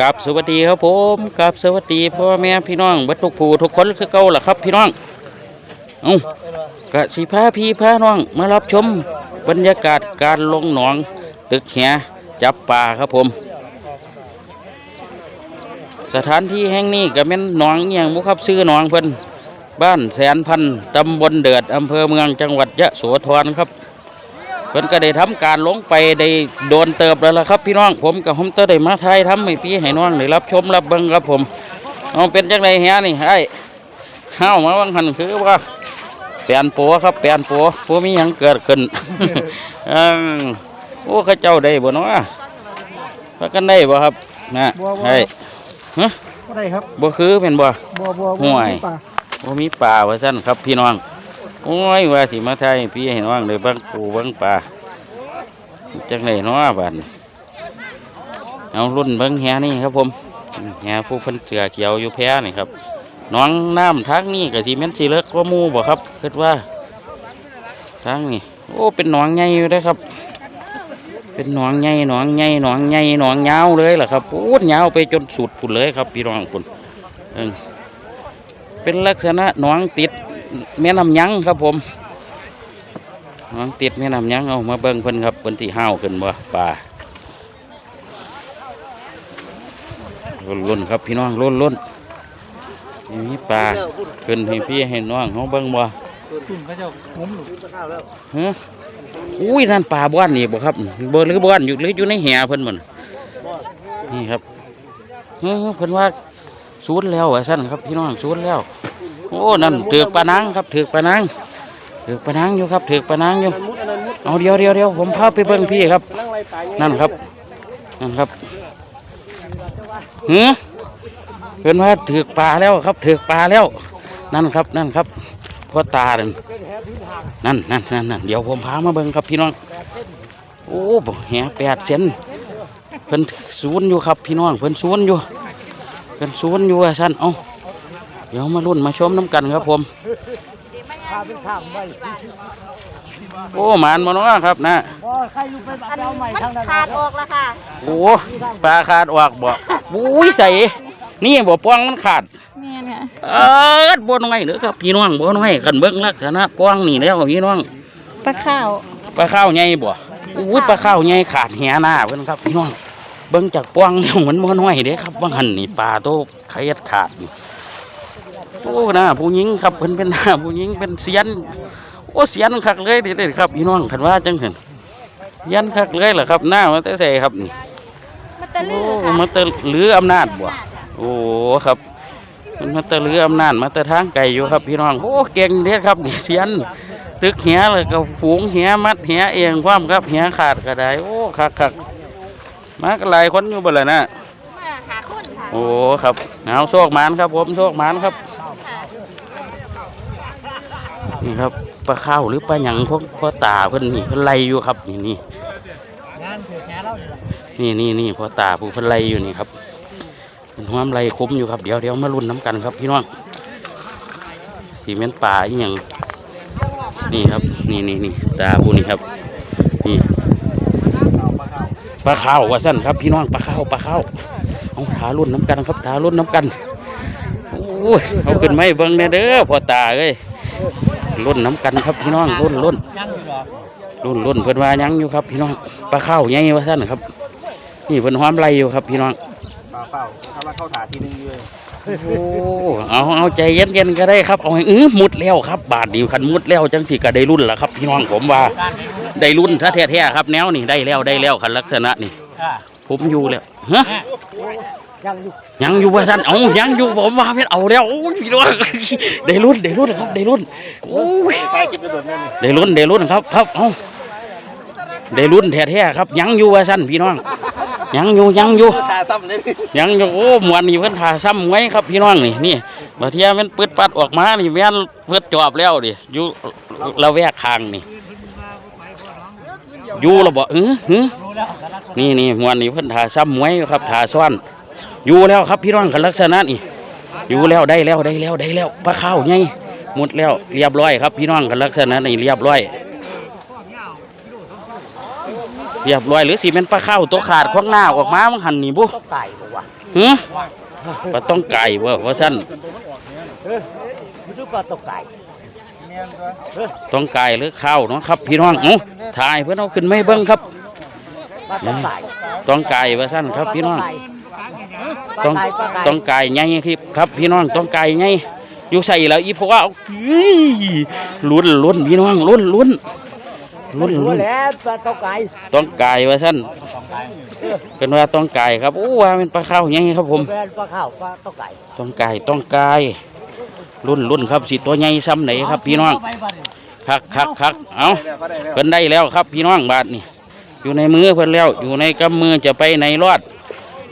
กับสวัสดีครับผมกับสวัสดีพ่อแม่พี่น้องบัดทุกผู้ทุกคนคือเก่าล่ะครับ พี่น้องเอ้ากะสิพาพี่พาน้อง มารับชมบรรยากาศการลงหนอง ตึกแหจับปลาครับผม สถานที่แห่งนี้ก็เป็นหนองเอียงบุครับซื้อหนองเพิ่นบ้านแสนพันตำบลเดือดอำเภอเมืองจังหวัดยะโสธรครับ เพิ่นก็ได้ทำการลงไปได้โดนเติบแล้วล่ะครับ พี่น้องผมกับผมเตอได้มาไทยทำให้พี่ให้น้องได้รับชมรับเบิ่งครับผมเอาเป็นจังไดแฮะนี่ไอ้ห้าวมาวังหันคือว่าแปลนโปครับแปลนโปโปมีหยังเกิดขึ้นเอิ่มโอ้เข้าเจ้าได้บ่เนาะพากันได้บ่ครับนะบ่บ่ไอ้ฮะก็ได้ครับบ่คือเป็นบ่บัวบัวห่วยป่าบ่มีป่าว่าซั่นครับพี่น้อง โอ้ยว่าสิมาไทยพี่ให้น้องได้เบิ่งปูบิ่งป่าจังไหนเนาะบันเอารุ่นเบิ้งแหนี่ครับผมแหผู้พิ่นเสือเขียวอยู่แพ้นี่ครับหน้องน้ำทางนี้ก็สิแม่นสิเลิกกว่าหมู่บ่ครับคิดว่าทางนี้โอ้เป็นหนองใหญ่อยู่เด้ครับ เป็นหนองใหญ่หนองใหญ่หนองใหญ่หนองยาวเลยล่ะครับพูดยาวไปจนสุดพุ่นเลยครับพี่น้องพุ่นเป็นลักษณะหนองติด แม่น้ำยังครับผมน้องติดแม่น้ำยังเอามาเบิ่งเพิ่นครับเพิ่นที่ห้าวขึ้นบ่ป่าลุ่นๆครับพี่น้องลุ่นๆมีปลาขึ้นให้พี่ให้น้องเขาเบิ่งบ่ตุ่มเขาจะงุ้มหลุดฮะอุ้ยนั่นปลาบ้านนี่บ่ครับบ่หรือบ้านอยู่หรืออยู่ในแหเพิ่นบ่นนี่ครับเออเพิ่นว่าสูญแล้วว่าซั่นครับพี่น้องสูญแล้ว โอ้นั่นถือกปลานางครับถือกปลานางถือกปลานางอยู่ครับถือกปลานางอยู่เอาเดียวเดียวเดียวผมพาไปเบิ่งพี่ครับ นั่นครับนั่นครับหือเพิ่นว่าถือกปลาแล้วครับถือกปลาแล้ว นั่นครับนั่นครับพ่อตานั่นนั่นนั่นนั่นนั่นเดี๋ยวผมพามาเบิ่งครับพี่น้องโอ้แหแปดเซนเพิ่นศูนย์อยู่ครับพี่น้องเพิ่นศูนย์อยู่เพิ่นศูนย์อยู่ว่าซั่นเอา เดี๋ยวมาลุ้นมาชมน้ำกันครับผม พาเป็นข้ามไว้โอ้หมานมาเนาะครับนะบ่ใครอยู่ไปบัดอันเอาใหม่มันทางนั้นขาดออกแล้วค่ะโอ้ปลาขาดออกบ่อุ้ยใส่ นี่บ่ป้องมันขาด แม่เนี่ยเออบ่น้อยเด้อครับพี่น้องบ่น้อยกันเบิ่งลักษณะป้องนี่แล้วพี่น้อง ปลาข้าวปลาข้าวใหญ่บ่อุ้ยปลาข้าวใหญ่ขาดแหหน้าเพิ่นครับพี่น้อง เบิ่งจากป้องแล้วมันบ่น้อยเด้ครับว่าหั่นนี่ปลาโตไข่ขาดนี่ โอ้หน้าผู้หญิงครับเพิ่นเป็นหน้าผู้หญิงเป็นเสียนโอ้เสียนคักเลยเด้อครับพี่น้องคันว่าจังซั่นเสียนคักเลยล่ะครับหน้ามันแต่ใส่ครับนี่มันตะลืโอ้อค่ะมาแตะลืออำนาจบ่โอ้ครับมันมาแตะลืออำนาจมาแตะทางไก่อยู่ครับ พี่น้องโอ้เก่งเด้อครับนี่เสียนตึกเหียเลยก็ฝูงเหียมัดเหียเองความครับเหียขาดก็ได้โอ้คักคักมากันหลายคนอยู่บ่ล่ะนะมาหาคนค่ะโอ้ครับเอาโชคหมานครับผมโชคหมานครับค่ะ นี่ครับปลาข้าวหรือปลาหยังพวกพ่อตาเพิ่นนี่เพิ่นไล่อยู่ครับ นี่นี่งานถือแง่เรานี่นี่นี่พ่อตาผู้เพิ่นไล่อยู่นี่ครับเป็นห้วมไล่คุ้มอยู่ครับเดี๋ยวเดี๋ยวมาลุ้นน้ำกันครับพี่น้องที่แม่นป่าอีหยังนี่ครับ นี่นี่นี่ตาผู้นี่ครับ นี่ปลาข้าวว่าสั้นครับ พี่น้องปลาข้าวปลาข้าวเอาถารุ่นน้ำกันครับถารุ่นน้ำกันโอ้ยเอาขึ้นไมาให้เบิ่งแน่เด้อพ่อตาเอ้ย รุ่นน้ำกันครับพี่น้องรุ่นรุ่นยังอยู่ดอกรุ่นรุ่นเพิ่นว่ายังอยู่ครับพี่น้องปลาข้าวใหญ่ว่าซั่นครับ นี่เพิ่นห้อมไล่อยู่ครับพี่น้องเปล่าเปล่าถ้ามาเข้าถาทีนึงเลยโอ้เอาเอาใจเย็นๆก็ได้ครับเอาให้อื้อมุดแล้วครับ บาทนี้คันมุดแล้วจังสิก็ได้รุ่นละครับ พี่น้องผมว่าการให้รู้ได้รุ่นถ้าแท้ๆครับแนวนี่ได้แล้วได้แล้วคันลักษณะนี่อ่าผมอยู่แล้วฮะ ยังอยู่ยังอยู่ว่าซั่นเอายังอยู่ผมว่าเพิ่นเอาแล้วโอ้ยพี่น้องได้รุ่นได้รุ่นครับได้รุ่นโอ้ยใครคิดได้รุ่นได้รุ่นครับครับเอาได้รุ่นแท้ๆครับ ยังอยู่ว่าซั่นพี่น้องยังอยู่ยังอยู่ยังอยู่โอ้หมวนนี่เพิ่นถ่าซ้ำไว้ครับพี่น้องนี่นี่บาเทียมันปืดปัดออกมานี่แม่นเพิ่จอบแล้วดิอยู่ละแวกคางนี่อยู่ระบ่เออหือรู้แล้วแต่ละคนนี่นี่หมวนนี่เพิ่นถ่าซ้ำไว้ครับถ่าซ้อน อยู่แล้วครับพี่น้องกันลักษณะนี่อยู่แล้วได้แล้วได้แล้วได้แล้วปลาข้าวไงหมดแล้วเรียบร้อยครับ พี่น้องกันลักษณะนี่เรียบร้อย เรียบร้อยหรือสิเป็นปลาข้าวตัวขาดของหน้าออกมามันหันนี่บุต้องไก่บอกว่าหือปลาต้องไก่บ่ว่าซั่นเฮ้ยมันดูปลาตกไก่เมียนตัวเฮ้ยต้องไก่หรือข้าวเนาะครับ พี่น้องเอ้าถ่ายเพิ่นเอาขึ้นไม่เบิ่งครับปลาตกไก่ต้องไก่ว่าซั่นครับพี่น้อง ต้ต้อองงไก่ปลาไก่ต้องไก่ใหญ่ครับครับ พี่น้องต้องไก่ใหญ่อยู่ใส่แล้วอีพวกเอาอื้อลุ้นลุ้นพี่น้องลุ้นลุ้นลุ้นรู้ลุ้นแล้วปลาตกไก่ต้องไก่ว่าซั่นเป็นว่าต้องไก่ครับโอ้ว่าเป็นปลาข้าวใหญ่ครับผมเป็นปลาข้าวปลาตกไก่ต้องไก่ต้องไก่รุ่นรุ่นครับสิตัวใหญ่ซ้ำไหนครับ พี่น้องคักคักคักเอาเพิ่นได้แล้วครับ พี่น้องบาทนี่อยู่ในมือเพิ่นแล้ว อยู่ในกำมือจะไปในรอด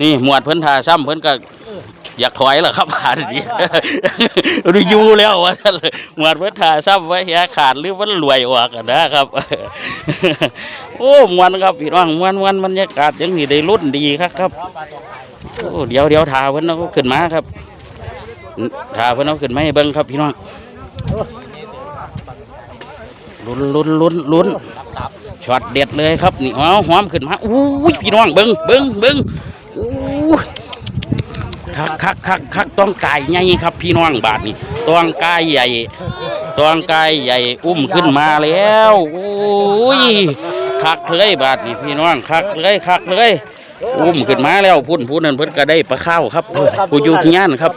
นี่หมวดเพิ่นทาซ้ำเพิ่นก็อยากถอยแล้วครับบาดนี้รู้อยู่แล้วว่าซั่นเลยหมวดเพิ่นทาซ้ำไว้แหขาดหรือมันรวยออกกันนะครับ โอ้มวนครับพี่น้องมวนมวนบรรยากาศยังนี่ได้รุ่นดีครับครับโอ้เดี๋ยวเดี๋ยวทาเพิ่นเอาขึ้นมาครับทาเพิ่นเอาขึ้นมาให้เบิ่งครับพี่น้องลุ้นลุ้นลุ้นลุ้นช็อตเด็ดเลยครับนี่เอาหอมขึ้นมาอู้ยพี่น้องเบิ่งเบิ่งเบิ่งอู้ย คักคักคักคักต้องกายใหญ่ครับ พี่น้องบาทนี่ต้องกายใหญ่ต้องกายใหญ่อุ้มขึ้นมาแล้วโอ้ยคักเลยบาทนี่พี่น้องคักเลยคักเลยอุ้มขึ้นมาแล้วพุ่นผู้นั้นเพิ่นก็ได้ปลาข้าวครับผู้อยู่เฮียนครับ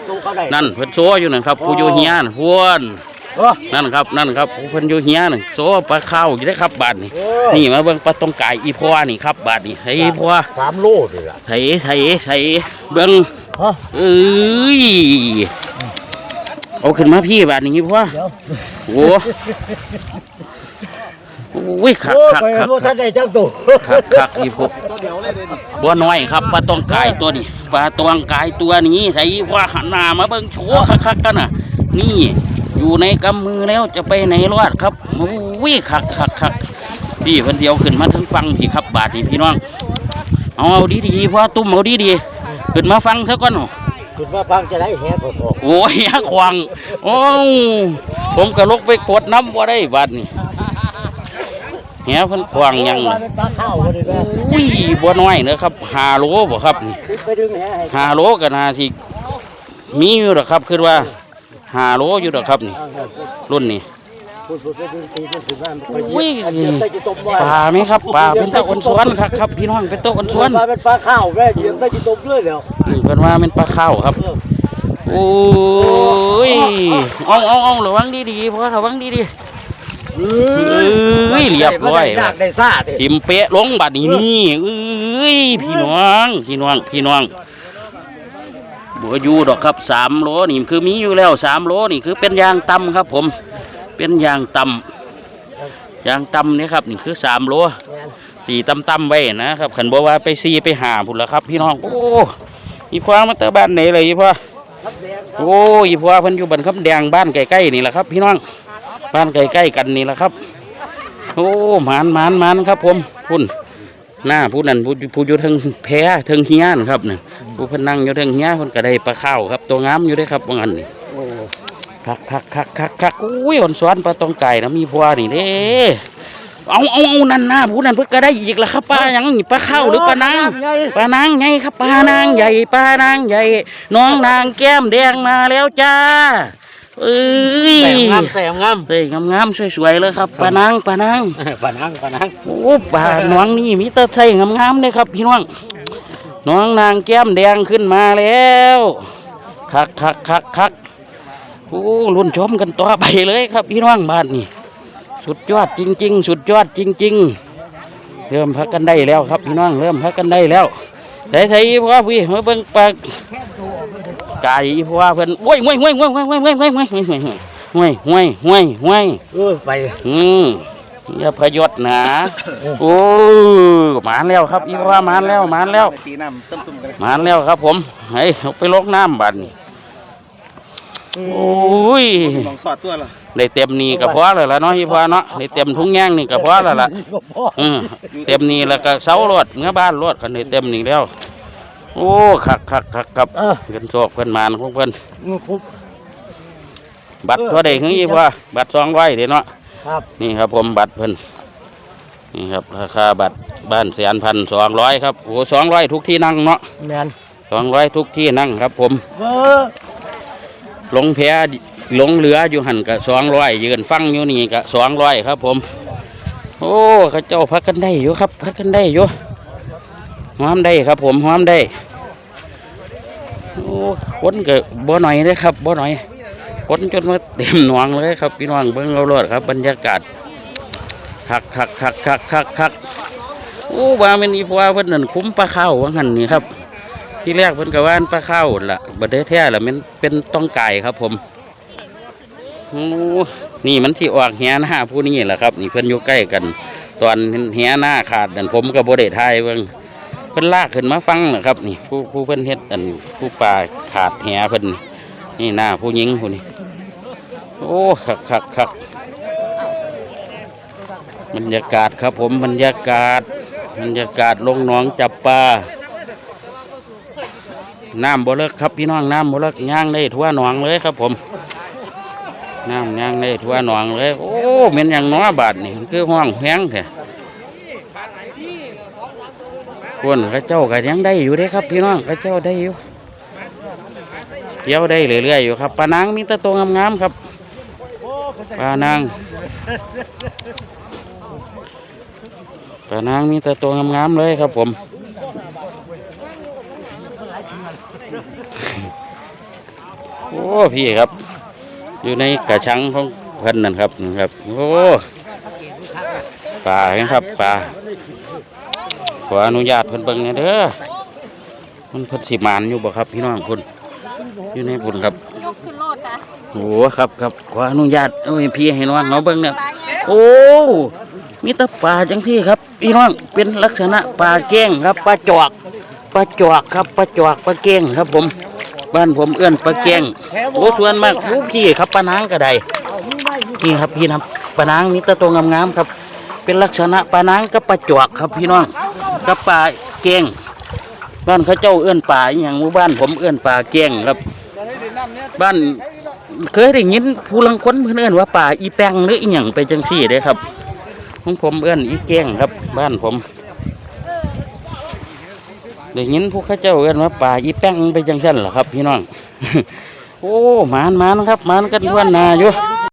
นั่นเพิ่นโซ่อยู่นั่นครับผู้อยู่เฮียนพ วนนั่นครับนั่นครับผู้เพิ่นอยู่เฮียนโซปลาข้าวอยู่ได้ครับบาดนี่นี่มาเบิ่งปลาตองไก่อีพ่อนี่ครับบาดนี่ไอ้พ่อสามโลเลยล่ะไถไถไถเบิ่งฮะเอ้ยเอาขึ้นมาพี่บาดนี้พ่อเดี๋ยวโอ้โอ้ยคักโอ้คักไปคักรู้ท่านได้จังตัวคักคักอีพวกบัวน้อยครับปลาตองกายตัวนี้ปลาตองกายตัวนี้ใส่ว่าหันหน้ามาเบิ่งโชว์คักๆกันน่ะ นี่ อยู่ในกำมือแล้วจะไปไหนรอดครับโอ้ยคักคักคักพี่เพิ่นเดียวขึ้นมาถึงฟังพี่ครับบาดนี่พี่น้อง เอาเอาดีๆเพราะตุ้มเอาดีๆขึ้นมาฟังซะก่อนคุณว่าฟังจะได้แหกออกโอ้ยฮักควางโอ้ผมก็ลกไปกดน้ำบ่ได้บาดนี่แหเพิ่นควางยังว่าน่ะเป็นปลาข้าวก็ได้แม่อุ้ยบัวน้อยเนอะครับหาโลบ่ครับนี่ขึ้นไปดึงแหให้หาโลก็น่าสิมีอยู่หรอกครับคือว่า หาโลอยู่หรอกครับนี่ รุ่นนี้พูดพูดไปดึงตีมันขึ้นมาไปอุ้ยอันเดียวใส่จิตตมไว้ปลาไหมครับปลาเป็นตะอนสวนครับครับพี่น้องเป็นตะอนสวนว่าเป็นปลาข้าวแม่เดียวใส่จิตตมเลยแล้วนี่เพิ่นว่าเป็นปลาข้าวครับโอ้ยเอาเอาเอาระวังดีๆเพราะระวังดีๆเอ้ยเรียบร้อยได้ได้ซ่าเด้ทิมเป๊ะลงบัดนี้นี่เอ้ยพี่น้องพี่น้องพี่น้อง บัวอยู่ดอกครับสามโลนี่คือมีอยู่แล้วสามโลนี่คือเป็นยางต่ำครับ ผม เป็นยางต่ำยางต่ำนี่ครับ นี่คือสามโลตีต่ำๆไว้นะครับขันบอกว่าไปซีไปหาพุ่นละครับ พี่น้องโอ้อีพ่อมาเตอบ้านไหนเลยอีพ่อโอ้อีพ่อเพิ่นอยู่บ้านคำแดงบ้านใกล้ๆนี่แหละครับ พี่น้องบ้านใกล้ๆกันนี่แหละครับ โอ้หมานหมานหมานครับ ผมพุ่น หน้าผู้นั้นผู้ผู้อยู่เทางแพเทางเฮียนครับนี่ผู้เพิ่นนั่งอยู่เทางเฮียเพิ่นก็ได้ปลาข้าวครับ ตัวงามอยู่เด้อครับว่างั้นนี่โอ้คักคักคักคักคักอุ้ยอ่อนสวนปลาตองไก่นะมีพัวนี่เด้เอาเอาเอานั่นหน้าผู้นั้นเพิ่นก็ได้อีกแล้วครับปลาหยังนี่ปลาข้าวหรือปลานางปลานางใหญ่ครับปลานางใหญ่ปลานางใหญ่ น้องนางแก้มแดงมาแล้วจ้า เอ้ยแสงงามแสงงามเฮ้ยงามๆสวยๆเลยครับปลานางปลานางปลานังปลานังโอ้ป่าน้องนี่มีแตะไทยงามๆเลยครับ พี่น้องน้องนางแก้มแดงขึ้นมาแล้วคักคักคักคักโอ้รุ่นชมกันต่อไปเลยครับ พี่น้องบ้านนี่สุดยอดจริง ๆ สุดยอดจริง ๆ เริ่มพักกันได้แล้วครับ พี่น้องเริ่มพักกันได้แล้วใส่ใส่พ่อพี่มาเบิ่งปลา กไก่พ่อเพิ่นโอ้ยห้วยห้วยห้วยห้วยห้วยห้วยห้วยห้วยห้วยห้วยห้วยห้วยห้วยเออไปอืมอย่าพยศหนะโอ้หมานแล้วครับ อีว่าหมานแล้วหมานแล้วตีน้ำตุ้มๆกันหมานแล้วครับ ผมเฮ้ยเอาไปลกน้ำบัดนี่โอ้ยลองสอดตัวละได้เต็มนี่ก็พอแล้วล่ะเนาะอีพ่อเนาะได้เต็มทุ่งแยงนี่ก็พอแล้วล่ะอืมเต็มนี่แล้วก็เสารถเมื่อบ้านรถกันได้เต็มนี่แล้ว โอ้คักคักคักครับเออเงินโชคเพิ่นหมานของเพิ่นปุ๊บบัตรตัวใดคืออีพ่อบัตรสองร้อยเด้เนาะครับนี่ครับผมบัตรเพิ่นนี่ครับราคาบัตรบ้านแสนพันสองร้อยครับโอ้สองร้อยทุกที่นั่งเนาะแมนสองร้อยทุกที่นั่งครับ ผมเออหลงแพหลงเหลืออยู่หันกะสองร้อยยืนฟังอยู่นี่กะสองร้อยครับ ผม โอ้เข้าเจ้าพักกันได้อยู่ครับพักกันได้อยู่ ห้อมได้ครับ ผมห้อมได้โอ้คนเก็บ่หน่อยเลยครับบ่หน่อยคนจนมาเต็มหนองเลยครับพี่น้องเบิ้งเอารถครับ บรรยากาศคักคักคักคักคักคักโอ้ว่ามันอีพว่าเพิ่นนั่นคุ้มปลาข้าวว่าหันนี่ครับ ที่แรกเพิ่นก็ว่านปลาข้าวล่ะบัดได้แท้ล่ะมันเป็นต้องไก่ครับผมโอ้นี่มันสิออกแหหน้าผู้นี้แหละครับ นี่เพิ่นอยู่ใกล้กัน ตอนแหหน้าขาดนั่นผมก็บ่ได้ทายเบิ่ง เพิ่นลากขึ้นมาฟังนะครับ นี่ ผู้ผู้เพิ่นเฮ็ดอันผู้ปลาขาดแหเพิ่นนี่หน้าผู้หญิงผู้นี้โอ้คักคักคักบรรยากาศครับผมบรรยากาศบรรยากาศลงหนองจับปลาน้ำบ่เลิกครับพี่น้องน้ำบ่เลิกย่างได้ทั่วหนองเลยครับผมน้ำย่างได้ทั่วหนองเลย โอ้เหม็นอย่างน้อบาดนี่คือห้องแห้งแท้ คนเข้าเจ้าก็ยังได้อยู่เด้ครับ พี่น้องเข้าเจ้าได้อยู่เที่ยวได้เรื่อยๆอยู่ครับปลานางมีแตะตัวงามๆครับปลานางปลานางมีแตะตัวงามๆเลยครับผมโอ้พี่ครับ อยู่ในกระชังของเพิ่นนั่นครับครับ โอ้ปลาครับปลา ขออนุญาตเพิ่นเบิ่งหน่อยเด้อมันเพิ่นสิมานอยู่บ่ครับ พี่น้องพุ่นอยู่ในพุ่นครับยกขึ้นโลดค่ะโอ้ครับครับขออนุญาตเอ้ยพี่ให้น้องเขาเบิ่งเนี่ยปลาเนี่ยโอ้มีแต่ปลาจังที่ครับ พี่น้องเป็นลักษณะปลาแก้งครับปลาจอกปลาจอกครับปลาจอกปลาแก้งครับ ผม บ้านผมเอื้อนปลาแก้งโอ้ส่วนมากผู้พี่ครับปลานางก็ได้นี่ครับพี่นะปลานางมีแตะตัวงามๆครับ เป็นลักษณะปลานางกับปลาจอกครับพี่น้องกับปลาแก้งบ้านเขาเจ้าเอื้อนปลาอย่างหมู่บ้านผมเอื้อนปลาแก้งครับ บ้านเคยได้ยินผู้ลังคนเพื่นเอื้อนว่าป่าอีแปงหรืออีหยังไปจังซี่เด้ครับของผมเอื้อนอีแก้งครับ บ้านผมได้ยินผู้ข้าเจ้าเอื้อนว่าป่าอีแปงไปจังซั่นเหรอครับ พี่น้องโอ้หมานหมานครับหมานกันทั่วหนาอยู่